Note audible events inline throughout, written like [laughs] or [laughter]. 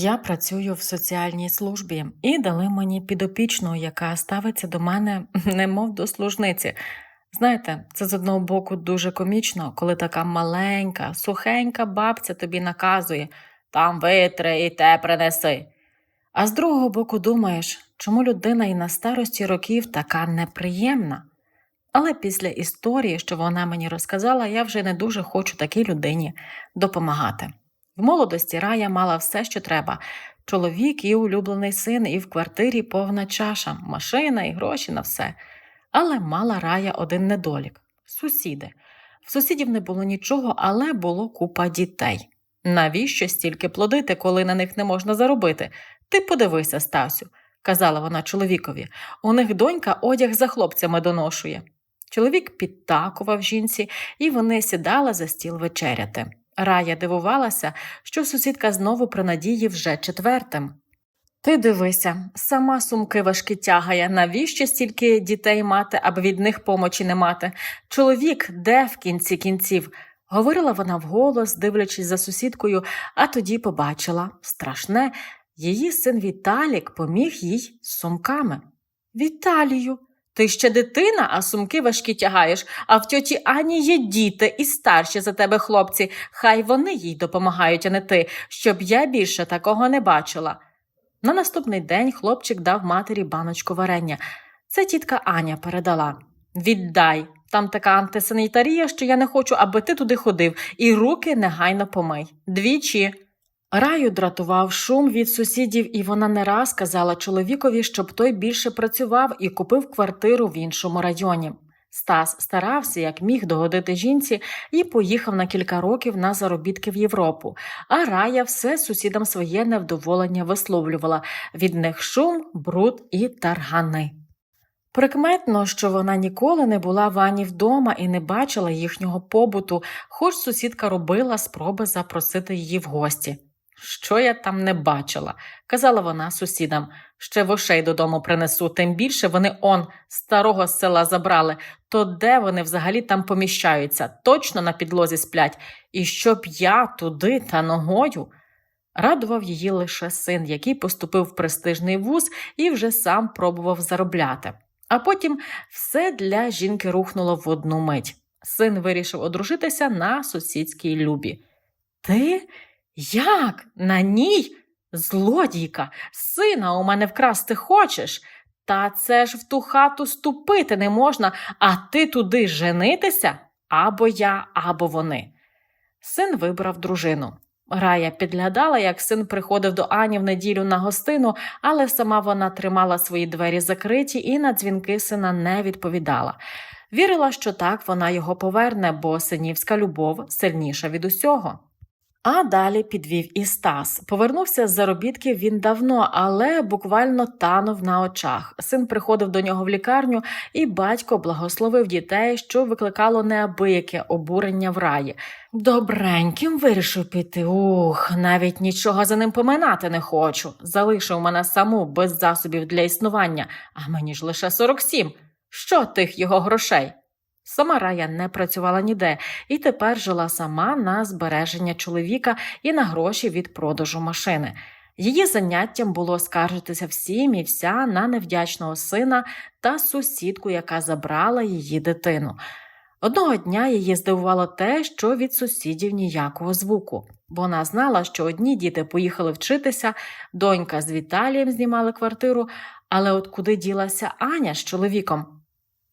Я працюю в соціальній службі і дали мені підопічну, яка ставиться до мене [laughs] немов до служниці. Знаєте, це з одного боку дуже комічно, коли така маленька, сухенька бабця тобі наказує там витри і те принеси. А з другого боку думаєш, чому людина і на старості років така неприємна. Але після історії, що вона мені розказала, я вже не дуже хочу такій людині допомагати. В молодості Рая мала все, що треба: чоловік і улюблений син, і в квартирі повна чаша, машина і гроші на все. Але мала Рая один недолік сусіди. В сусідів не було нічого, але було купа дітей. Навіщо стільки плодити, коли на них не можна заробити? Ти подивися, Стасю, казала вона чоловікові. У них донька одяг за хлопцями доношує. Чоловік підтакував жінці, і вони сідали за стіл вечеряти. Рая дивувалася, що сусідка знову при надії вже четвертим. Ти дивися, сама сумки важкі тягає. Навіщо стільки дітей мати, аби від них помочі не мати? Чоловік де в кінці кінців? говорила вона вголос, дивлячись за сусідкою, а тоді побачила страшне, її син Віталік поміг їй з сумками. Віталію, ти ще дитина, а сумки важкі тягаєш, а в тьоті Ані є діти і старші за тебе хлопці. Хай вони їй допомагають, а не ти, щоб я більше такого не бачила. На наступний день хлопчик дав матері баночку варення. Це тітка Аня передала. Віддай. Там така антисанітарія, що я не хочу, аби ти туди ходив, і руки негайно помий. Двічі. Раю дратував шум від сусідів, і вона не раз казала чоловікові, щоб той більше працював і купив квартиру в іншому районі. Стас старався, як міг догодити жінці, і поїхав на кілька років на заробітки в Європу. А Рая все сусідам своє невдоволення висловлювала від них шум, бруд і таргани. Прикметно, що вона ніколи не була в Ані вдома і не бачила їхнього побуту, хоч сусідка робила спроби запросити її в гості. Що я там не бачила, казала вона сусідам. Ще вошей додому принесу, тим більше вони он старого села забрали. То де вони взагалі там поміщаються? Точно на підлозі сплять. І щоб я туди та ногою. Радував її лише син, який поступив в престижний вуз і вже сам пробував заробляти. А потім все для жінки рухнуло в одну мить. Син вирішив одружитися на сусідській любі. Ти? Як? На ній? Злодійка, сина у мене вкрасти хочеш? Та це ж в ту хату ступити не можна, а ти туди женитися або я, або вони. Син вибрав дружину. Рая підглядала, як син приходив до Ані в неділю на гостину, але сама вона тримала свої двері закриті і на дзвінки сина не відповідала. Вірила, що так вона його поверне, бо синівська любов сильніша від усього. А далі підвів і Стас. Повернувся з заробітків він давно, але буквально танув на очах. Син приходив до нього в лікарню, і батько благословив дітей, що викликало неабияке обурення в раї. Добреньким вирішив піти. Ух, навіть нічого за ним поминати не хочу. Залишив мене саму без засобів для існування, а мені ж лише 47. Що тих його грошей? Сама Рая не працювала ніде і тепер жила сама на збереження чоловіка і на гроші від продажу машини. Її заняттям було скаржитися всім і вся на невдячного сина та сусідку, яка забрала її дитину. Одного дня її здивувало те, що від сусідів ніякого звуку. Вона знала, що одні діти поїхали вчитися, донька з Віталієм знімали квартиру, але от куди ділася Аня з чоловіком?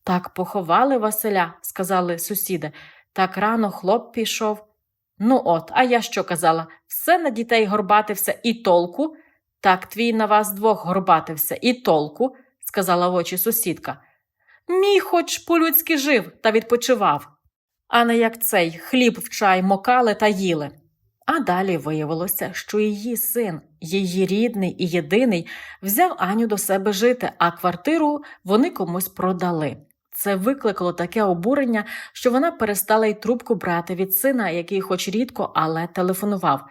Так поховали Василя, сказали сусіди. Так рано хлоп пішов. Ну от, а я що казала? Все на дітей горбатився і толку. Так твій на вас двох горбатився і толку, сказала в очі сусідка. Мій хоч по-людськи жив та відпочивав, а не як цей хліб в чай мокали та їли. А далі виявилося, що її син, її рідний і єдиний, взяв Аню до себе жити, а квартиру вони комусь продали. Це викликало таке обурення, що вона перестала й трубку брати від сина, який, хоч рідко, але телефонував.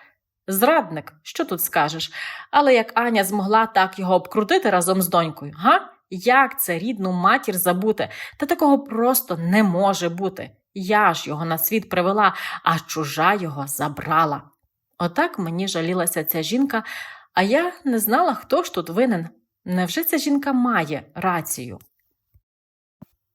Зрадник, що тут скажеш? Але як Аня змогла так його обкрутити разом з донькою, га? Як це рідну матір забути? Та такого просто не може бути. Я ж його на світ привела, а чужа його забрала. Отак мені жалілася ця жінка, А я не знала, хто ж тут винен. Невже ця жінка має рацію?